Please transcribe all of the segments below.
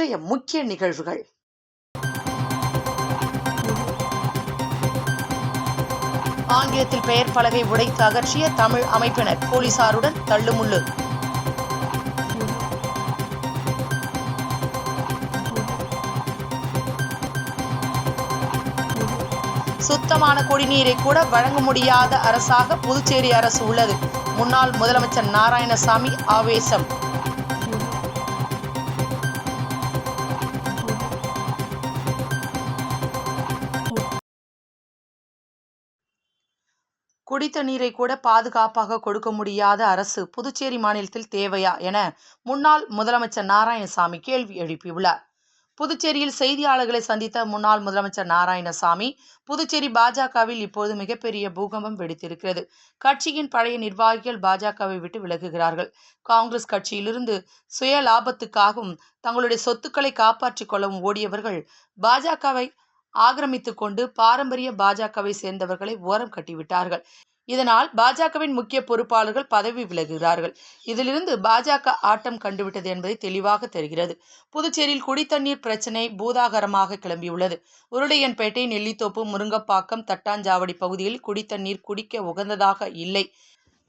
இன்றைய முக்கிய நிகழ்வுகள். ஆங்கிலத்தில் பெயர் பலகை உடைத்து அகற்றிய தமிழ் அமைப்பினர் போலீசாருடன் தள்ளுமுள்ளு. சுத்தமான குடிநீரை கூட வழங்க முடியாத அரசாக புதுச்சேரி அரசு உள்ளது. முன்னாள் முதலமைச்சர் நாராயணசாமி ஆவேசம். குடித்த நீரை கூட பாதுகாப்பாக கொடுக்க முடியாத அரசு புதுச்சேரி மாநிலத்தில் தேவையா என முன்னாள் முதலமைச்சர் நாராயணசாமி கேள்வி எழுப்பியுள்ளார். புதுச்சேரியில் செய்தியாளர்களை சந்தித்த முன்னாள் முதலமைச்சர் நாராயணசாமி புதுச்சேரி பாஜகவில் இப்போது மிகப்பெரிய பூகம்பம் வெடித்திருக்கிறது. கட்சியின் பழைய நிர்வாகிகள் பாஜகவை விட்டு விலகுகிறார்கள். காங்கிரஸ் கட்சியிலிருந்து சுய லாபத்துக்காகவும் தங்களுடைய சொத்துக்களை காப்பாற்றிக் கொள்ளவும் ஓடியவர்கள் பாஜகவை ஆக்கிரமித்துக் கொண்டு பாரம்பரிய பாஜகவை சேர்ந்தவர்களை ஓரம் கட்டிவிட்டார்கள். இதனால் பாஜகவின் முக்கிய பொறுப்பாளர்கள் பதவி விலகுகிறார்கள். இதிலிருந்து பாஜக ஆட்டம் கண்டுவிட்டது என்பதை தெளிவாக தெரிகிறது. புதுச்சேரியில் குடித்தண்ணீர் பிரச்சினை பூதாகரமாக கிளம்பியுள்ளது. உருளையன்பேட்டை நெல்லித்தோப்பு முருங்கப்பாக்கம் தட்டாஞ்சாவடி பகுதியில் குடித்தண்ணீர் குடிக்க உகந்ததாக இல்லை.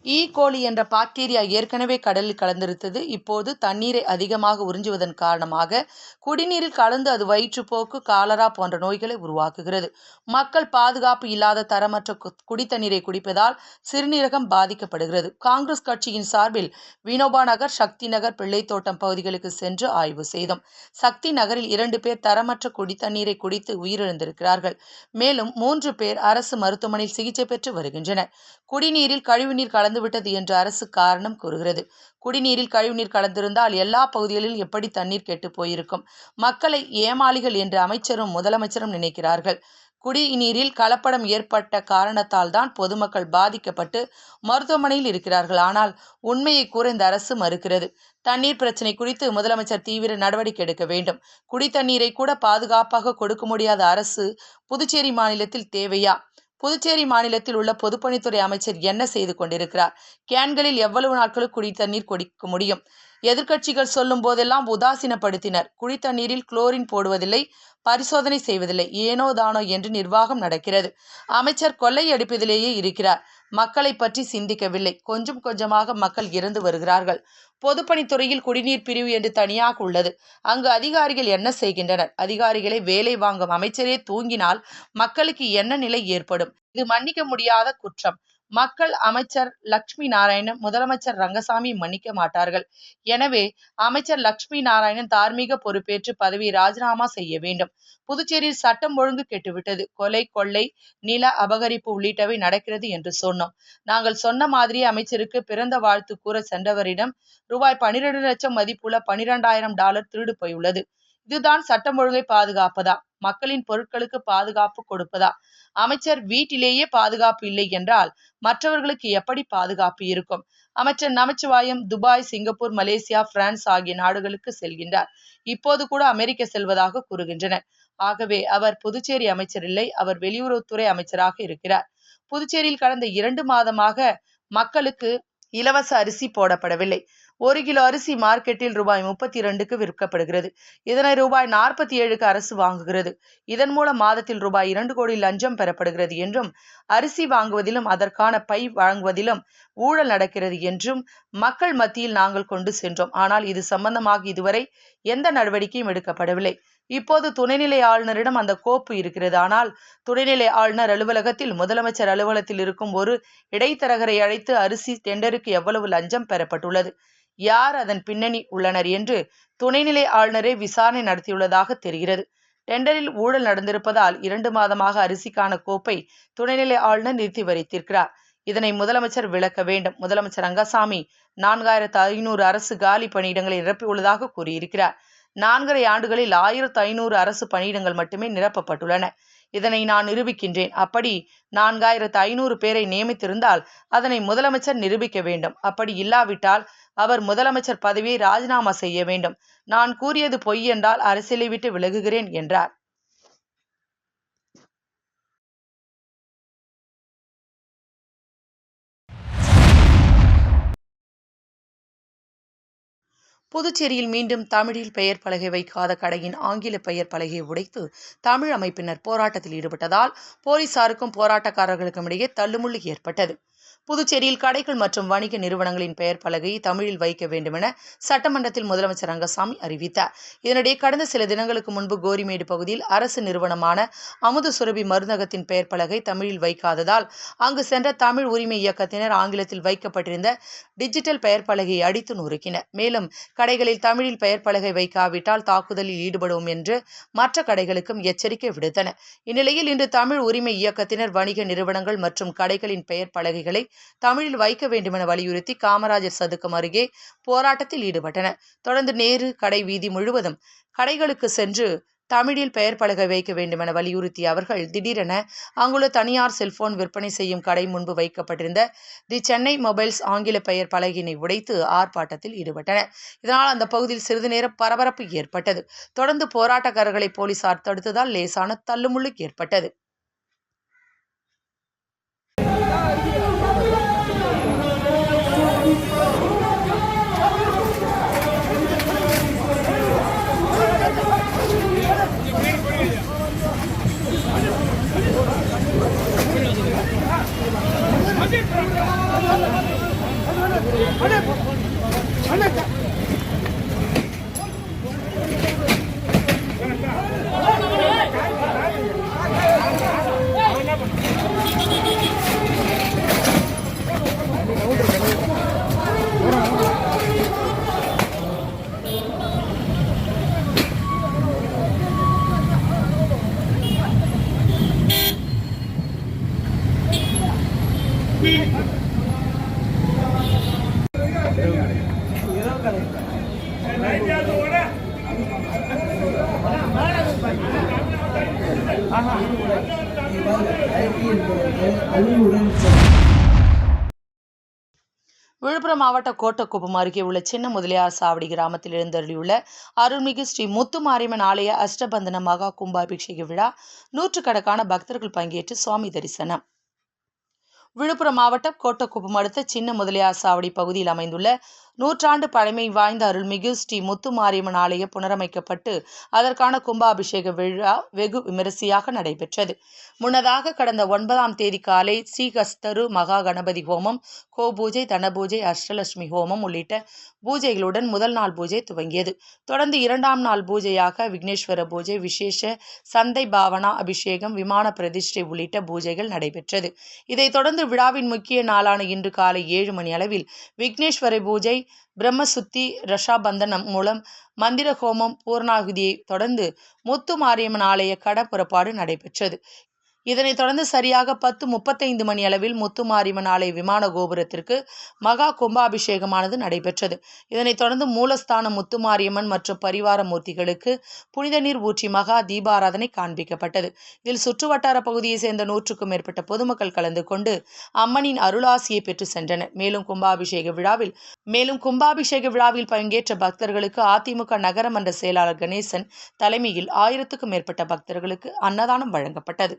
ஈ கோலி என்ற பாக்டீரியா ஏற்கனவே கடலில் கலந்திருந்தது. இப்போது தண்ணீரை அதிகமாக உறிஞ்சுவதன் காரணமாக குடிநீரில் கலந்து அது வயிற்றுப்போக்கு காலரா போன்ற நோய்களை உருவாக்குகிறது. மக்கள் பாதுகாப்பு இல்லாத தரமற்ற குடித்தண்ணீரை குடிப்பதால் சிறுநீரகம் பாதிக்கப்படுகிறது. காங்கிரஸ் கட்சியின் சார்பில் வினோபா நகர் சக்தி நகர் பிள்ளைத்தோட்டம் பகுதிகளுக்கு சென்று ஆய்வு செய்தோம். சக்தி நகரில் இரண்டு பேர் தரமற்ற குடித்தண்ணீரை குடித்து உயிரிழந்திருக்கிறார்கள். மேலும் மூன்று பேர் அரசு மருத்துவமனையில் சிகிச்சை பெற்று வருகின்றனர். குடிநீரில் கழிவுநீர் கலந்து கலந்துவிட்டது என்று அரசு காரணம் கூறுகிறது. குடிநீரில் கழிவுநீர் கலந்திருந்தால் எல்லா பகுதிகளிலும் எப்படி தண்ணீர் கெட்டு போயிருக்கும்? மக்களை ஏமாளிகள் என்று அமைச்சரும் முதலமைச்சரும் நினைக்கிறார்கள். குடிநீரில் கலப்படம் ஏற்பட்ட காரணத்தால் தான் பொதுமக்கள் பாதிக்கப்பட்டு மருத்துவமனையில் இருக்கிறார்கள். ஆனால் உண்மையை கூற இந்த அரசு மறுக்கிறது. தண்ணீர் பிரச்சினை குறித்து முதலமைச்சர் தீவிர நடவடிக்கை எடுக்க வேண்டும். குடித்தண்ணீரை கூட பாதுகாப்பாக கொடுக்க முடியாத அரசு புதுச்சேரி மாநிலத்தில் தேவையா? புதுச்சேரி மாநிலத்தில் உள்ள பொதுப்பணித்துறை அமைச்சர் என்ன செய்து கொண்டிருக்கிறார்? கேன்களில் எவ்வளவு நாட்களுக்கு குடித்தண்ணீர் குடிக்க முடியும்? எதிர்க்கட்சிகள் சொல்லும் போதெல்லாம் உதாசீனப்படுத்தினர். குடித்தண்ணீரில் குளோரின் போடுவதில்லை பரிசோதனை செய்வதில்லை. ஏனோ தானோ என்று நிர்வாகம் நடக்கிறது. அமைச்சர் கொள்ளையடிப்பதிலேயே இருக்கிறார். மக்களை பற்றி சிந்திக்கவில்லை. கொஞ்சம் கொஞ்சமாக மக்கள் இறந்து வருகிறார்கள். பொதுப்பணித்துறையில் குடிநீர் பிரிவு என்று தனியாக உள்ளது. அங்கு அதிகாரிகள் என்ன செய்கின்றனர்? அதிகாரிகளை வேலை வாங்கும் அமைச்சரே தூங்கினால் மக்களுக்கு என்ன நிலை ஏற்படும்? இது மன்னிக்க முடியாத குற்றம். மக்கள் அமைச்சர் லட்சுமி நாராயணன் முதலமைச்சர் ரங்கசாமி மன்னிக்க மாட்டார்கள். எனவே அமைச்சர் லட்சுமி நாராயணன் தார்மீக பொறுப்பேற்று பதவியை ராஜினாமா செய்ய வேண்டும். புதுச்சேரியில் சட்டம் ஒழுங்கு கெட்டுவிட்டது. கொலை கொள்ளை நில அபகரிப்பு உள்ளிட்டவை நடக்கிறது என்று சொன்னோம். நாங்கள் சொன்ன மாதிரியே அமைச்சருக்கு பிறந்த வாழ்த்து கூற சென்றவரிடம் ரூபாய் பனிரெண்டு லட்சம் மதிப்புள்ள பனிரெண்டாயிரம் டாலர் திருடு போயுள்ளது. இதுதான் சட்டம் ஒழுங்கை பாதுகாப்பதா? மக்களின் பொருட்களுக்கு பாதுகாப்பு கொடுப்பதா? அமைச்சர் வீட்டிலேயே பாதுகாப்பு இல்லை என்றால் மற்றவர்களுக்கு எப்படி பாதுகாப்பு இருக்கும்? அமைச்சர் Namachivayam Dubai Singapore Malaysia France ஆகிய நாடுகளுக்கு செல்கின்றார். இப்போது கூட அமெரிக்க செல்வதாக கூறுகின்றனர். ஆகவே அவர் புதுச்சேரி அமைச்சர் இல்லை. அவர் வெளியுறவுத்துறை அமைச்சராக இருக்கிறார். புதுச்சேரியில் கடந்த இரண்டு மாதமாக மக்களுக்கு இலவச அரிசி போடப்படவில்லை. ஒரு கிலோ அரிசி மார்க்கெட்டில் ரூபாய் முப்பத்தி இரண்டுக்கு விற்கப்படுகிறது. இதனை ரூபாய் நாற்பத்தி ஏழுக்கு அரசு வாங்குகிறது. இதன் மூலம் மாதத்தில் ரூபாய் இரண்டு கோடி லஞ்சம் பெறப்படுகிறது என்றும் அரிசி வாங்குவதிலும் அதற்கான பை வழங்குவதிலும் ஊழல் நடக்கிறது என்றும் மக்கள் மத்தியில் நாங்கள் கொண்டு சென்றோம். ஆனால் இது சம்பந்தமாக இதுவரை எந்த நடவடிக்கையும் எடுக்கப்படவில்லை. இப்போது துணைநிலை ஆளுநரிடம் அந்த கோப்பு இருக்கிறது. ஆனால் துணைநிலை ஆளுநர் அலுவலகத்தில் முதலமைச்சர் அலுவலகத்தில் இருக்கும் ஒரு இடைத்தரகரை அழைத்து அரிசி டெண்டருக்கு எவ்வளவு லஞ்சம் பெறப்பட்டுள்ளது? யார் அதன் பின்னணி உள்ளனர் என்று துணைநிலை ஆளுநரே விசாரணை நடத்தியுள்ளதாக தெரிகிறது. டெண்டரில் ஊழல் நடந்திருப்பதால் இரண்டு மாதமாக அரிசிக்கான கோப்பை துணைநிலை ஆளுநர் நிறுத்தி வைத்திருக்கிறார். இதனை முதலமைச்சர் விளக்க வேண்டும். முதலமைச்சர் ரங்கசாமி நான்காயிரத்து ஐநூறு அரசு காலி பணியிடங்களை நிரப்பியுள்ளதாக கூறியிருக்கிறார். நான்கரை ஆண்டுகளில் ஆயிரத்து ஐநூறு அரசு பணியிடங்கள் மட்டுமே நிரப்பப்பட்டுள்ளன. இதனை நான் நிரூபிக்கின்றேன். அப்படி நான்காயிரத்து ஐநூறு பேரை நியமித்திருந்தால் அதனை முதலமைச்சர் நிரூபிக்க வேண்டும். அப்படி இல்லாவிட்டால் அவர் முதலமைச்சர் பதவியை ராஜினாமா செய்ய வேண்டும். நான் கூறியது பொய் என்றால் அரசியலை விட்டு விலகுகிறேன் என்றார். புதுச்சேரியில் மீண்டும் தமிழில் பெயர் பலகை வைக்காத கடையின் ஆங்கில பெயர் பலகையை உடைத்து தமிழ் அமைப்பினர் போராட்டத்தில் ஈடுபட்டதால் போலீசாருக்கும் போராட்டக்காரர்களுக்கும் இடையே தள்ளுமுள்ளு ஏற்பட்டது. புதுச்சேரியில் கடைகள் மற்றும் வணிக நிறுவனங்களின் பெயர் பலகையை தமிழில் வைக்க வேண்டுமென சட்டமன்றத்தில் முதலமைச்சர் ரங்கசாமி அறிவித்தார். இதனிடையே கடந்த சில தினங்களுக்கு முன்பு கோரிமேடு பகுதியில் அரசு நிறுவனமான அமுது சுரபி மருந்தகத்தின் பெயர் பலகை தமிழில் வைக்காததால் அங்கு சென்ற தமிழ் உரிமை இயக்கத்தினர் ஆங்கிலத்தில் வைக்கப்பட்டிருந்த டிஜிட்டல் பெயர் பலகையை அடித்து நொறுக்கினர். மேலும் கடைகளில் தமிழில் பெயர் பலகை வைக்காவிட்டால் தாக்குதலில் ஈடுபடும் என்று மற்ற கடைகளுக்கும் எச்சரிக்கை விடுத்தனர். இந்நிலையில் இன்று தமிழ் உரிமை இயக்கத்தினர் வணிக நிறுவனங்கள் மற்றும் கடைகளின் பெயர் பலகைகளை தமிழில் வைக்க வேண்டுமென வலியுறுத்தி காமராஜர் சதுக்கம் அருகே போராட்டத்தில் ஈடுபட்டனர் தொடர்ந்து நேரு கடை வீதி முழுவதும் கடைகளுக்கு சென்று தமிழில் பெயர் பலகை வைக்க வேண்டுமென வலியுறுத்திய அவர்கள் திடீரென அங்குள்ள தனியார் செல்போன் விற்பனை செய்யும் கடை முன்பு வைக்கப்பட்டிருந்த தி சென்னை மொபைல்ஸ் ஆங்கில பெயர் பலகையினை உடைத்து ஆர்ப்பாட்டத்தில் ஈடுபட்டனர் இதனால் அந்த பகுதியில் சிறிது நேரம் பரபரப்பு ஏற்பட்டது. தொடர்ந்து போராட்டக்காரர்களை போலீசார் தடுத்ததால் லேசான தள்ளுமுள்ளு ஏற்பட்டது. அண்ணா விழுப்புரம் மாவட்ட கோட்டக்குப்பம் அருகே உள்ள சின்ன முதலியார் சாவடி கிராமத்தில் எழுந்தருளியுள்ள அருள்மிகு ஸ்ரீ முத்துமாரியம்மன் ஆலய அஷ்டபந்தன மகா கும்பாபிஷேக விழா நூற்றுக்கணக்கான பக்தர்கள் பங்கேற்று சுவாமி தரிசனம். விழுப்புரம் மாவட்டம் கோட்டக்குப்பம் அடுத்த சின்ன முதலியார் சாவடி பகுதியில் அமைந்துள்ள நூற்றாண்டு பழமை வாய்ந்த அருள்மிகு ஸ்ரீ முத்துமாரியம்மன் ஆலய புனரமைக்கப்பட்டு அதற்கான கும்பாபிஷேக விழா வெகு விமரிசையாக நடைபெற்றது. முன்னதாக கடந்த ஒன்பதாம் தேதி காலை ஸ்ரீகஸ்தரு மகா கணபதி ஹோமம் கோபூஜை தனபூஜை அஷ்டலட்சுமி ஹோமம் உள்ளிட்ட பூஜைகளுடன் முதல் நாள் பூஜை துவங்கியது. தொடர்ந்து இரண்டாம் நாள் பூஜையாக விக்னேஸ்வர பூஜை விசேஷ சந்தை பாவனா அபிஷேகம் விமான பிரதிஷ்டை உள்ளிட்ட பூஜைகள் நடைபெற்றது. இதைத் தொடர்ந்து விழாவின் முக்கிய நாளான இன்று காலை ஏழு மணி அளவில் விக்னேஸ்வர பூஜை பிரம்மசுத்தி ரஷாபந்தனம் மூலம் மந்திர ஹோமம் பூர்ணாகுதியை தொடர்ந்து முத்து மாரியம்மன் ஆலய கட புறப்பாடு நடைபெற்றது. இதனைத் தொடர்ந்து சரியாக பத்து முப்பத்தைந்து மணி அளவில் முத்துமாரிமன் ஆலய விமான கோபுரத்திற்கு மகா கும்பாபிஷேகமானது நடைபெற்றது. இதனைத் தொடர்ந்து மூலஸ்தான முத்துமாரியம்மன் மற்றும் பரிவார மூர்த்திகளுக்கு புனித நீர் ஊற்றி மகா தீபாராதனை காண்பிக்கப்பட்டது. இதில் சுற்றுவட்டார பகுதியைச் சேர்ந்த நூற்றுக்கும் மேற்பட்ட பொதுமக்கள் கலந்து கொண்டு அம்மனின் அருளாசியை பெற்று சென்றனர். மேலும் கும்பாபிஷேக விழாவில் மேலும் கும்பாபிஷேக விழாவில் பங்கேற்ற பக்தர்களுக்கு அதிமுக நகரமன்ற செயலாளர் கணேசன் தலைமையில் ஆயிரத்துக்கும் மேற்பட்ட பக்தர்களுக்கு அன்னதானம் வழங்கப்பட்டது.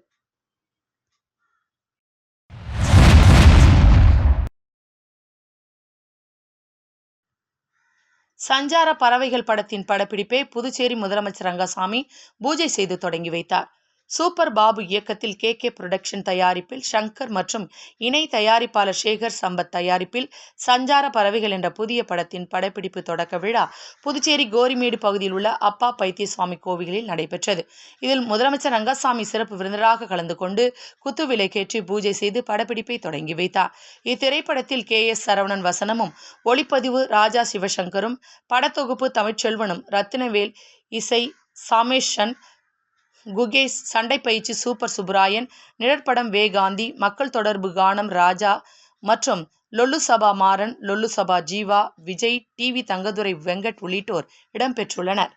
சஞ்சார பறவைகள் படத்தின் படப்பிடிப்பை புதுச்சேரி முதலமைச்சர் ரங்கசாமி பூஜை செய்து தொடங்கி வைத்தார். சூப்பர் பாபு இயக்கத்தில் கே கே புரொடக்ஷன் தயாரிப்பில் சங்கர் மற்றும் இணை தயாரிப்பாளர் சேகர் சம்பத் தயாரிப்பில் சஞ்சார பறவைகள் என்ற புதிய படத்தின் படப்பிடிப்பு தொடக்க விழா புதுச்சேரி கோரிமேடு பகுதியில் உள்ள அப்பா பைத்தியசுவாமி கோவிலில் நடைபெற்றது. இதில் முதலமைச்சர் ரங்கசாமி சிறப்பு விருந்தராக கலந்து கொண்டு குத்து விலைக்கேற்றி பூஜை செய்து படப்பிடிப்பை தொடங்கி வைத்தார். இத்திரைப்படத்தில் கே எஸ் சரவணன் வசனமும் ஒளிப்பதிவு ராஜா சிவசங்கரும் படத்தொகுப்பு தமிழ்ச்செல்வனும் ரத்தினவேல் இசை சாமேஷன் குகேஷ் சண்டை பயிற்சி சூப்பர் சுப்ராயன் நிழற்படம் வேகாந்தி மக்கள் தொடர்பு கானம் ராஜா மற்றும் லொல்லு சபா மாறன் லொல்லு சபா ஜீவா விஜய் டிவி தங்கதுரை வெங்கட் உள்ளிட்டோர் இடம்பெற்றுள்ளனர்.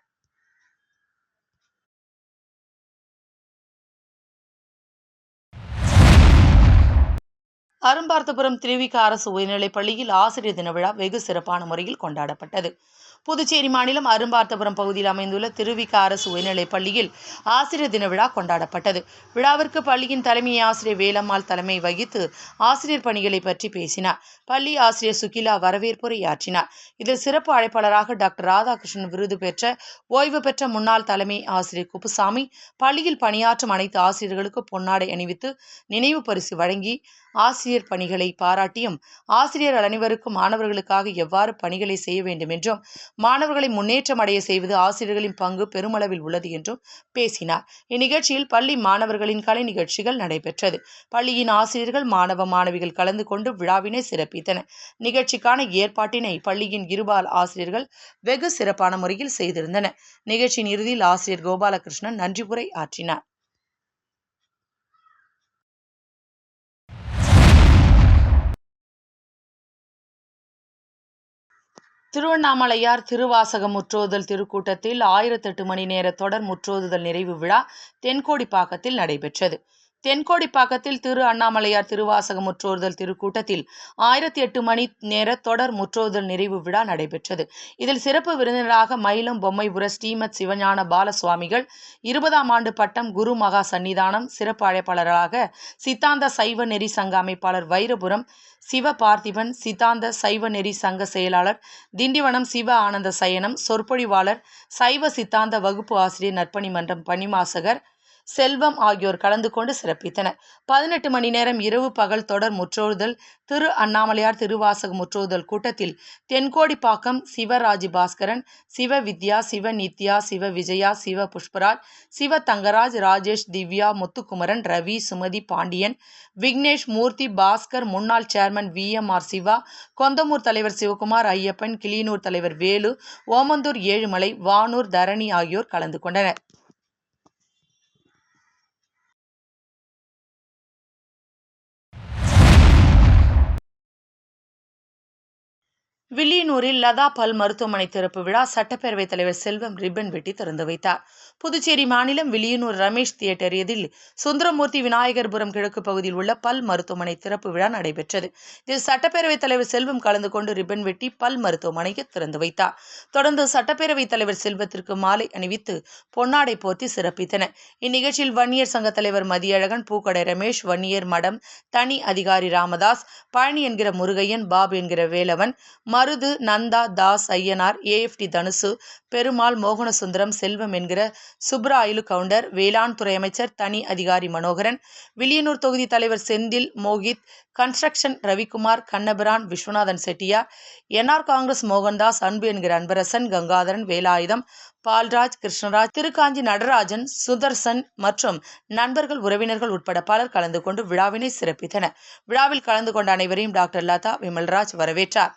அரும்பார்த்தபுரம் திருவிக அரசு உயர்நிலைப் பள்ளியில் ஆசிரியர் தின விழா வெகு சிறப்பான முறையில் கொண்டாடப்பட்டது. புதுச்சேரி மாநிலம் அரும்பார்த்தபுரம் பகுதியில் அமைந்துள்ள திருவிக அரசு உயர்நிலைப் பள்ளியில் ஆசிரியர் தின விழா கொண்டாடப்பட்டது. விழாவிற்கு பள்ளியின் தலைமை ஆசிரியர் வேலம்மாள் தலைமை வகித்து ஆசிரியர் பணிகளை பற்றி பேசினார். பள்ளி ஆசிரியர் சுகிலா வரவேற்புரையாற்றினார் இதில் சிறப்பு அழைப்பாளராக டாக்டர் ராதாகிருஷ்ணன் விருது பெற்ற ஓய்வு பெற்ற முன்னாள் தலைமை ஆசிரியர் குப்புசாமி பள்ளியில் பணியாற்றும் அனைத்து ஆசிரியர்களுக்கு பொன்னாடை அணிவித்து நினைவு பரிசு வழங்கி ஆசிரியர் பணிகளை பாராட்டியும் ஆசிரியர் அனைவருக்கும் மாணவர்களுக்காக எவ்வாறு பணிகளை செய்ய வேண்டும் என்றும் மாணவர்களை முன்னேற்றம் அடைய செய்வது ஆசிரியர்களின் பங்கு பெருமளவில் உள்ளது என்றும் பேசினார். இந்நிகழ்ச்சியில் பள்ளி மாணவர்களின் கலை நிகழ்ச்சிகள் நடைபெற்றது. பள்ளியின் ஆசிரியர்கள் மாணவ மாணவிகள் கலந்து கொண்டு விழாவினை சிறப்பித்தனர். நிகழ்ச்சிக்கான ஏற்பாட்டினை பள்ளியின் இருபால் ஆசிரியர்கள் வெகு சிறப்பான முறையில் செய்திருந்தனர். நிகழ்ச்சியின் இறுதியில் ஆசிரியர் கோபாலகிருஷ்ணன் நன்றி உரை ஆற்றினார். திருவண்ணாமலையார் திருவாசக முற்றோதல் திருக்கூட்டத்தில் ஆயிரத்தெட்டு மணி நேர தொடர் முற்றோதுதல் நிறைவு விழா தென்கோடிப்பாக்கத்தில் நடைபெற்றது. தென்கோடிப்பாக்கத்தில் திரு அண்ணாமலையார் திருவாசக முற்றோதல் திருக்கூட்டத்தில் ஆயிரத்தி எட்டு மணி நேர தொடர் முற்றோதல் நிறைவு விழா நடைபெற்றது. இதில் சிறப்பு விருந்தினராக மயிலம் பொம்மைபுர ஸ்ரீமத் சிவஞான பாலசுவாமிகள் இருபதாம் ஆண்டு பட்டம் குரு மகா சன்னிதானம் சிறப்பு அழைப்பாளராக சித்தாந்த சைவ நெறி சங்க அமைப்பாளர் வைரபுரம் சிவ பார்த்திபன் சித்தாந்த சைவ நெறி சங்க செயலாளர் திண்டிவனம் சிவ ஆனந்த சயனம் சொற்பொழிவாளர் சைவ சித்தாந்த வகுப்பு ஆசிரியர் நற்பணி மன்றம் பணிமாசகர் செல்வம் ஆகியோர் கலந்து கொண்டு சிறப்பித்தனர். பதினெட்டு மணி நேரம் இரவு பகல் தொடர் முற்றோதல் திரு அண்ணாமலையார் திருவாசக முற்றோதல் கூட்டத்தில் தென்கோடிப்பாக்கம் சிவராஜி பாஸ்கரன் சிவ வித்யா சிவ நித்யா சிவ விஜயா சிவ புஷ்பராஜ் சிவ தங்கராஜ் ராஜேஷ் திவ்யா முத்துக்குமரன் ரவி சுமதி பாண்டியன் விக்னேஷ் மூர்த்தி பாஸ்கர் முன்னாள் chairman V M R Siva Konthamoor தலைவர் சிவகுமார் ஐயப்பன் கிளியனூர் தலைவர் வேலு ஓமந்தூர் ஏழுமலை வானூர் தரணி ஆகியோர் கலந்து கொண்டனர். வில்லியனூரில் லதா பல் மருத்துவமனை திறப்பு விழா சட்டப்பேரவைத் தலைவர் செல்வம் ரிப்பன் வெட்டி திறந்து வைத்தார். புதுச்சேரி மாநிலம் வில்லியனூர் ரமேஷ் தியேட்டர் எதில் சுந்தரமூர்த்தி விநாயகர்புரம் கிழக்கு பகுதியில் உள்ள பல் மருத்துவமனை திறப்பு விழா நடைபெற்றது. இதில் சட்டப்பேரவைத் தலைவர் செல்வம் கலந்து கொண்டு ரிப்பன் வெட்டி பல் மருத்துவமனைக்கு திறந்து வைத்தார். தொடர்ந்து சட்டப்பேரவைத் தலைவர் செல்வத்திற்கு மாலை அணிவித்து பொன்னாடை போர்த்தி சிறப்பித்தனர் இந்நிகழ்ச்சியில் வன்னியர் சங்க தலைவர் மதியழகன் பூக்கடை ரமேஷ் வன்னியர் மடம் தனி அதிகாரி ராமதாஸ் பழனி என்கிற முருகையன் பாபு என்கிற வேலவன் மருது நந்தா தாஸ் ஐயனார் ஏஎஃப்டி தனுசு பெருமாள் மோகனசுந்தரம் செல்வம் என்கிற சுப்ராயிலு கவுண்டர் வேளாண் துறை அமைச்சர் தனி அதிகாரி மனோகரன் வில்லியனூர் தொகுதி தலைவர் செந்தில் மோகித் கன்ஸ்ட்ரக்ஷன் ரவிக்குமார் கண்ணபிரான் விஸ்வநாதன் செட்டியார் என்ஆர் காங்கிரஸ் மோகன்தாஸ் அன்பு என்கிற அன்பரசன் கங்காதரன் வேலாயுதம் பால்ராஜ் கிருஷ்ணராஜ் திருக்காஞ்சி நடராஜன் சுதர்சன் மற்றும் நண்பர்கள் உறவினர்கள் உட்பட பலர் கலந்து கொண்டு விழாவினை சிறப்பித்தனர். விழாவில் கலந்து கொண்ட அனைவரையும் டாக்டர் லதா விமல்ராஜ் வரவேற்றார்.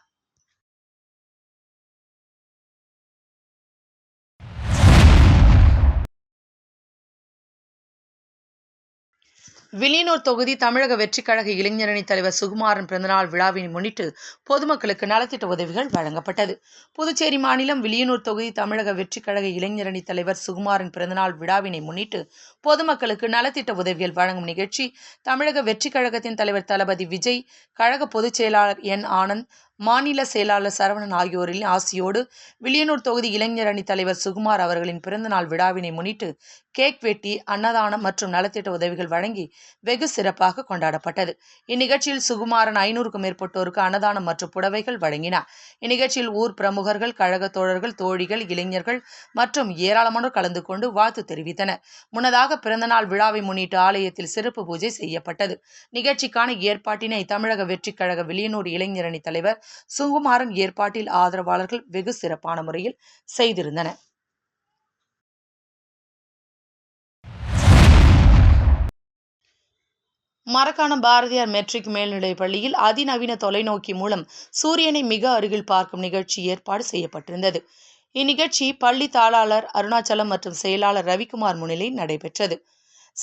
வில்லியனூர் தொகுதி தமிழக வெற்றிக் கழக இளைஞரணி தலைவர் சுகுமாரன் பிறந்தநாள் விழாவினை முன்னிட்டு பொதுமக்களுக்கு நலத்திட்ட உதவிகள் வழங்கப்பட்டது. புதுச்சேரி மாநிலம் வில்லியனூர் தொகுதி தமிழக வெற்றிக் கழக இளைஞரணி தலைவர் சுகுமாரன் பிறந்தநாள் விழாவினை முன்னிட்டு பொதுமக்களுக்கு நலத்திட்ட உதவிகள் வழங்கும் நிகழ்ச்சி தமிழக வெற்றிக் கழகத்தின் தலைவர் தளபதி விஜய் கழக பொதுச் செயலாளர் என் ஆனந்த் மாநில செயலாளர் சரவணன் ஆகியோரின் ஆசியோடு வில்லியனூர் தொகுதி இளைஞர் அணி தலைவர் சுகுமார் அவர்களின் பிறந்தநாள் விழாவினை முன்னிட்டு கேக் வெட்டி அன்னதானம் மற்றும் நலத்திட்ட உதவிகள் வழங்கி வெகு சிறப்பாக கொண்டாடப்பட்டது. இந்நிகழ்ச்சியில் சுகுமாரன் ஐநூறுக்கும் மேற்பட்டோருக்கு அன்னதானம் மற்றும் புடவைகள் வழங்கினார். இந்நிகழ்ச்சியில் ஊர் பிரமுகர்கள் கழக தோழர்கள் தோழிகள் இளைஞர்கள் மற்றும் ஏராளமானோர் கலந்து கொண்டு வாழ்த்து தெரிவித்தனர். முன்னதாக பிறந்தநாள் விழாவை முன்னிட்டு ஆலயத்தில் சிறப்பு பூஜை செய்யப்பட்டது. நிகழ்ச்சிக்கான ஏற்பாட்டினை தமிழக வெற்றிக் கழக வில்லியனூர் இளைஞரணி தலைவர் சுங்குமாரன் ஏற்பாட்டில் ஆதரவாளர்கள் வெகு சிறப்பான முறையில் செய்திருந்தனர். மரக்காணம் பாரதியார் மெட்ரிக் மேல்நிலைப் பள்ளியில் அதிநவீன தொலைநோக்கி மூலம் சூரியனை மிக அருகில் பார்க்கும் நிகழ்ச்சி ஏற்பாடு செய்யப்பட்டிருந்தது. இந்நிகழ்ச்சி பள்ளி தாளாளர் அருணாச்சலம் மற்றும் செயலாளர் ரவிக்குமார் முன்னிலையில் நடைபெற்றது.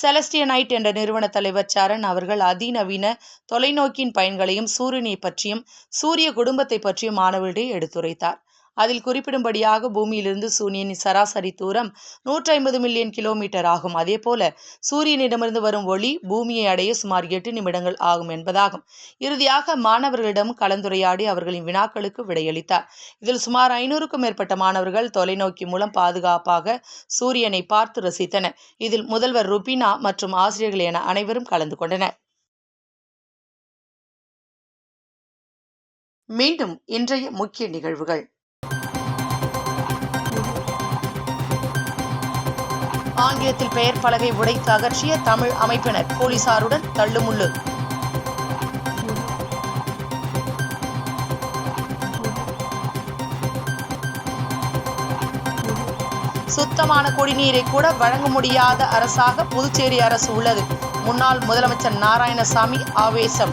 செலஸ்டியனைட் என்ற நிறுவன தலைவர் சரண் அவர்கள் அதிநவீன தொலைநோக்கியின் பயன்களையும் சூரியனை பற்றியும் சூரிய குடும்பத்தை பற்றியும் மாணவர்களிடையே எடுத்துரைத்தார். அதில் குறிப்பிடும்படியாக பூமியிலிருந்து சூரியனின் சராசரி தூரம் நூற்றி ஐம்பது மில்லியன் கிலோமீட்டர் ஆகும். அதேபோல சூரியனிடமிருந்து வரும் ஒளி பூமியை அடைய சுமார் எட்டு நிமிடங்கள் ஆகும் என்பதாகும். இறுதியாக மாணவர்களிடம் கலந்துரையாடி அவர்களின் வினாக்களுக்கு விடையளித்தார். இதில் சுமார் ஐநூறுக்கும் மேற்பட்ட மாணவர்கள் தொலைநோக்கி மூலம் பாதுகாப்பாக சூரியனை பார்த்து ரசித்தனர். இதில் முதல்வர் ருபினா மற்றும் ஆசிரியர்கள் என அனைவரும் கலந்து கொண்டனர். மீண்டும் இன்றைய முக்கிய நிகழ்வுகள். ஆங்கிலத்தில் பெயர் பலகை உடைத்து அகற்றிய தமிழ் அமைப்பினர் போலீசாருடன் தள்ளுமுள்ளு. சுத்தமான குடிநீரை கூட வழங்க முடியாத அரசாக புதுச்சேரி அரசு உள்ளது. முன்னாள் முதலமைச்சர் நாராயணசாமி ஆவேசம்.